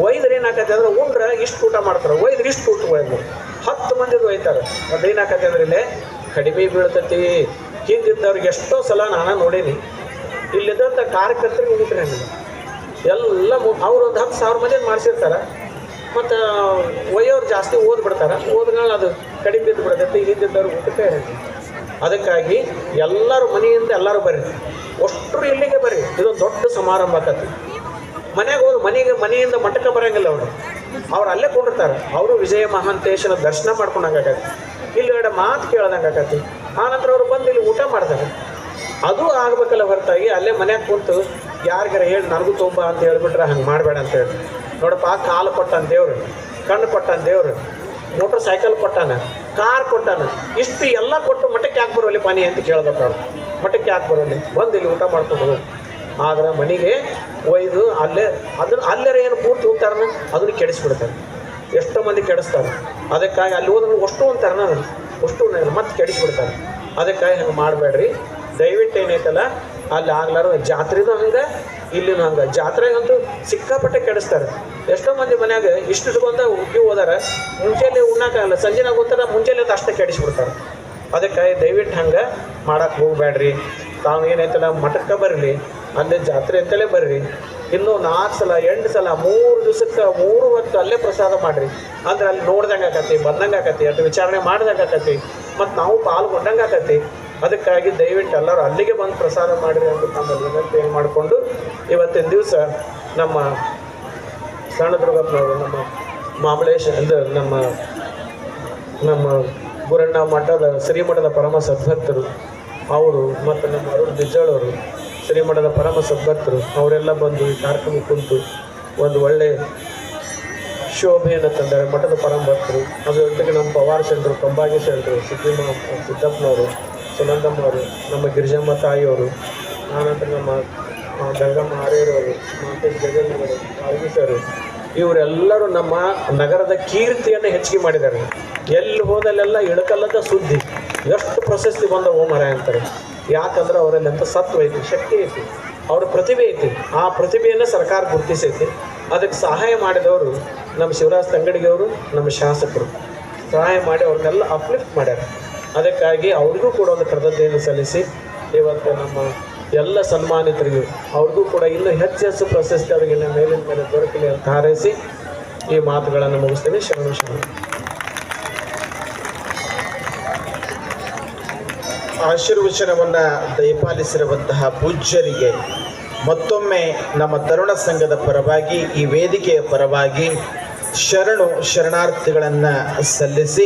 ಒಯ್ದ್ರೆ ಏನಾಗತ್ತೆ ಅಂದ್ರೆ, ಉಂಡ್ರೆ ಇಷ್ಟು ಊಟ ಮಾಡ್ತಾರೆ. ಒಯ್ದ್ರೆ ಇಷ್ಟು ಊಟ ಒಯ್ದು ಹತ್ತು ಮಂದಿದು ಒಯ್ತಾರೆ. ಅದೇನಾಗತ್ತೆ ಅಂದ್ರೆ, ಇಲ್ಲೇ ಕಡಿಮೆ ಬೀಳ್ತೈತಿ. ಹಿಂದಿದ್ದವ್ರಿಗೆ ಎಷ್ಟೋ ಸಲ ನಾನು ನೋಡೀನಿ. ಇಲ್ಲಿದ್ದಂಥ ಕಾರ್ಯಕರ್ತರಿಗೆ ಊಟ ಎಲ್ಲ ಅವ್ರು ಒಂದು ಹತ್ತು ಸಾವಿರ ಮಂದಿ ಮಾಡಿಸಿರ್ತಾರೆ. ಮತ್ತು ಒಯ್ಯೋರು ಜಾಸ್ತಿ ಓದ್ಬಿಡ್ತಾರೆ. ಓದ್ಗಳು ಅದು ಕಡಿಮೆ ಬಿದ್ದು ಬಿಡುತ್ತೆ. ಹಿಂದಿದ್ದವ್ರು ಊಟಕ್ಕೆ ಅದಕ್ಕಾಗಿ ಎಲ್ಲರೂ ಮನೆಯಿಂದ ಎಲ್ಲರೂ ಬರ್ರಿ. ಅಷ್ಟರು ಇಲ್ಲಿಗೆ ಬರ್ರಿ. ಇದೊಂದು ದೊಡ್ಡ ಸಮಾರಂಭ ಆಕತಿ ಮನೆಗೆ ಹೋದ್ರು ಮನೆಗೆ, ಮನೆಯಿಂದ ಮಠಕ್ಕೆ ಬರೋಂಗಿಲ್ಲ ಅವರು. ಅವ್ರು ಅಲ್ಲೇ ಕೊಂಡಿರ್ತಾರೆ. ಅವರು ವಿಜಯ ಮಹಾಂತೇಶನ ದರ್ಶನ ಮಾಡ್ಕೊಂಡಂಗಾಗತ್ತೆ ಇಲ್ಲಿ ಮಾತು ಕೇಳ್ದಂಗೆ ಆಕತಿ. ಆನಂತರ ಅವ್ರು ಬಂದು ಇಲ್ಲಿ ಊಟ ಮಾಡ್ತಾರೆ ಅದು ಆಗ್ಬೇಕಲ್ಲ ಹೊರತಾಗಿ ಅಲ್ಲೇ ಮನ್ಯಾಗ ಕುಂತು ಯಾರಿಗಾರ ಹೇಳಿ ನನಗೂ ತುಂಬ ಅಂತ ಹೇಳ್ಬಿಟ್ರೆ ಹಂಗೆ ಮಾಡಬೇಡ ಅಂತ ಹೇಳಿ ನೋಡಪ್ಪ, ಕಾಲು ಕೊಟ್ಟಾನ ದೇವ್ರು, ಕಣ್ಣು ಕೊಟ್ಟಾನ ದೇವ್ರು, ಮೋಟರ್ ಸೈಕಲ್ ಕೊಟ್ಟಾನ, ಕಾರ್ ಕೊಟ್ಟಾನ, ಇಷ್ಟು ಎಲ್ಲ ಕೊಟ್ಟು ಮಠಕ್ಕೆ ಯಾಕೆ ಬರೋಲಿ ಪಾನಿ ಅಂತ ಕೇಳ್ಬೇಕು ಅವ್ರು. ಮಠಕ್ಕೆ ಯಾಕೆ ಬರೋಲಿ? ಬಂದು ಇಲ್ಲಿ ಊಟ ಮಾಡ್ಕೊಂಡು ಆದ್ರೆ ಮನೆಗೆ ಒಯ್ದು ಅಲ್ಲೇ ಅದನ್ನ ಅಲ್ಲೇ ಏನು ಪೂರ್ತಿ ಹೋಗ್ತಾರನ ಅದನ್ನು ಕೆಡಿಸ್ಬಿಡ್ತಾರೆ. ಎಷ್ಟೋ ಮಂದಿ ಕೆಡಿಸ್ತಾರೆ. ಅದಕ್ಕಾಗಿ ಅಲ್ಲಿ ಹೋದ್ರೆ ಅಷ್ಟು ಅಂತಾರನ ಅದನ್ನು ಅಷ್ಟು ಮತ್ತೆ ಕೆಡಿಸ್ಬಿಡ್ತಾರೆ. ಅದಕ್ಕಾಗಿ ಹಂಗೆ ಮಾಡಬೇಡ್ರಿ. ದಯವಿಟ್ಟು ಏನೈತಲ್ಲ, ಅಲ್ಲಿ ಆಗ್ಲಾರ ಜಾತ್ರೆನೂ ಹಂಗೆ, ಇಲ್ಲಿನೂ ಹಂಗೆ. ಜಾತ್ರೆಗಂತೂ ಸಿಕ್ಕಾಪಟ್ಟೆ ಕೆಡಿಸ್ತಾರೆ. ಎಷ್ಟೋ ಮಂದಿ ಮನ್ಯಾಗ ಇಷ್ಟು ಇಟ್ಕೊಂಡ ಉಗ್ಗಿ ಹೋದಾರ, ಮುಂಚೆಲೆ ಉಣ್ಣಕ್ಕಾಗಲ್ಲ ಸಂಜೆನಾಗ ಹೋಗ್ತಾರ ಮುಂಚೆಲಿ ಅಷ್ಟೇ ಕೆಡಿಸ್ಬಿಡ್ತಾರೆ. ಅದಕ್ಕಾಗಿ ದಯವಿಟ್ಟು ಹಂಗೆ ಮಾಡಕ್ಕೆ ಹೋಗ್ಬೇಡ್ರಿ. ತಾವು ಏನೈತಲ್ಲ, ಮಠಕ್ಕೆ ಬರಲಿ ಅಲ್ಲೇ ಜಾತ್ರೆ ಅಂತಲೇ ಬರ್ರಿ. ಇನ್ನೂ ನಾಲ್ಕು ಸಲ, ಎಂಟು ಸಲ, ಮೂರು ದಿವಸಕ್ಕೆ ಮೂರು ಹೊತ್ತು ಅಲ್ಲೇ ಪ್ರಸಾದ ಮಾಡ್ರಿ. ಅಂದ್ರೆ ಅಲ್ಲಿ ನೋಡ್ದಂಗೆ ಆಕತಿ ಬಂದಂಗೆ ಆಕತಿ ಅದು ವಿಚಾರಣೆ ಮಾಡ್ದಂಗೆ ಆಕತಿ ಮತ್ತು ನಾವು ಪಾಲ್ಗೊಂಡಂಗೆ ಆಕತಿ ಅದಕ್ಕಾಗಿ ದಯವಿಟ್ಟು ಎಲ್ಲರೂ ಅಲ್ಲಿಗೆ ಬಂದು ಪ್ರಸಾದ ಮಾಡಿರಿ ಅಂತ ನಮ್ಮಲ್ಲಿ ವಿನಂತಿ ಮಾಡಿಕೊಂಡು ಇವತ್ತಿನ ದಿವಸ ನಮ್ಮ ಸಣ್ಣ ದುರ್ಗಪ್ಪನವರು ನಮ್ಮ ಮಾಮಲೇಶ್ ನಮ್ಮ ನಮ್ಮ ಗುರಣ್ಣ ಮಠದ ಶ್ರೀಮಠದ ಪರಮ ಸದ್ಭಕ್ತರು, ಅವರು ಮತ್ತು ನಮ್ಮ ಅರುಣ್ ಬಿಜ್ಜಳವರು ಶ್ರೀಮಠದ ಪರಮ ಸದ್ಭಕ್ತರು, ಅವರೆಲ್ಲ ಬಂದು ಈ ಕಾರ್ಯಕ್ರಮ ಕುಂತು ಒಂದು ಒಳ್ಳೆ ಶೋಭೆಯನ್ನು ತಂದರೆ ಮಠದ ಪರಮ ಭಕ್ತರು. ಅದರ ಜೊತೆಗೆ ನಮ್ಮ ಪವಾರ್ ಸೆಂಟ್ರು ಕಂಬಾಗಿ ಸೆಂಟ್ರು ಸಿದ್ದಮ್ಮ ಸಿದ್ದಪ್ಪನವರು ಸುನಂದಮ್ಮವರು ನಮ್ಮ ಗಿರಿಜಮ್ಮ ತಾಯಿಯವರು, ಆನಂತರ ನಮ್ಮ ಗಂಗಮ್ಮ ಆರ್ಯರವರು, ಮಾತೇಶ್ ಜಗನ್ನವರು ಆರ್ಗಿ ಸರ್ ಇವರೆಲ್ಲರೂ ನಮ್ಮ ನಗರದ ಕೀರ್ತಿಯನ್ನು ಹೆಚ್ಚಿಗೆ ಮಾಡಿದ್ದಾರೆ. ಎಲ್ಲಿ ಹೋದಲ್ಲೆಲ್ಲ ಇಳಕಲ್ಲದ ಸುದ್ದಿ. ಪ್ರಶಸ್ತಿ ಬಂದ ಓಮರ ಅಂತಾರೆ. ಯಾಕಂದ್ರೆ ಅವರಲ್ಲಿ ಅಂತ ಸತ್ವ ಐತಿ, ಶಕ್ತಿ ಐತಿ, ಅವ್ರ ಪ್ರತಿಭೆ ಐತಿ. ಆ ಪ್ರತಿಭೆಯನ್ನು ಸರ್ಕಾರ ಗುರುತಿಸೈತಿ. ಅದಕ್ಕೆ ಸಹಾಯ ಮಾಡಿದವರು ನಮ್ಮ ಶಿವರಾಜ್ ತಂಗಡಿಗೆಯವರು ನಮ್ಮ ಶಾಸಕರು. ಸಹಾಯ ಮಾಡಿ ಅವ್ರನ್ನೆಲ್ಲ ಅಪ್ಲಿಫ್ಟ್ ಮಾಡ್ಯಾರ. ಅದಕ್ಕಾಗಿ ಅವ್ರಿಗೂ ಕೂಡ ಒಂದು ಕೃತಜ್ಞತೆಯನ್ನು ಸಲ್ಲಿಸಿ, ಇವತ್ತು ನಮ್ಮ ಎಲ್ಲ ಸನ್ಮಾನಿತರಿಗೂ ಅವ್ರಿಗೂ ಕೂಡ ಇನ್ನೂ ಹೆಚ್ಚು ಹೆಚ್ಚು ಪ್ರಶಸ್ತಿ ಅವರಿಗೆ ಮೇಲಿನ ಮೇಲೆ ದೊರಕಲಿ ಅಂತ ಹಾರೈಸಿ ಈ ಮಾತುಗಳನ್ನು ಮುಗಿಸ್ತೀನಿ. ಶರಣು, ಶರಣ. ಆಶೀರ್ವಚನವನ್ನ ದಯಪಾಲಿಸಿರುವಂತಹ ಪೂಜ್ಯರಿಗೆ ಮತ್ತೊಮ್ಮೆ ನಮ್ಮ ತರುಣ ಸಂಘದ ಪರವಾಗಿ ಈ ವೇದಿಕೆಯ ಪರವಾಗಿ ಶರಣು ಶರಣಾರ್ಥಿಗಳನ್ನು ಸಲ್ಲಿಸಿ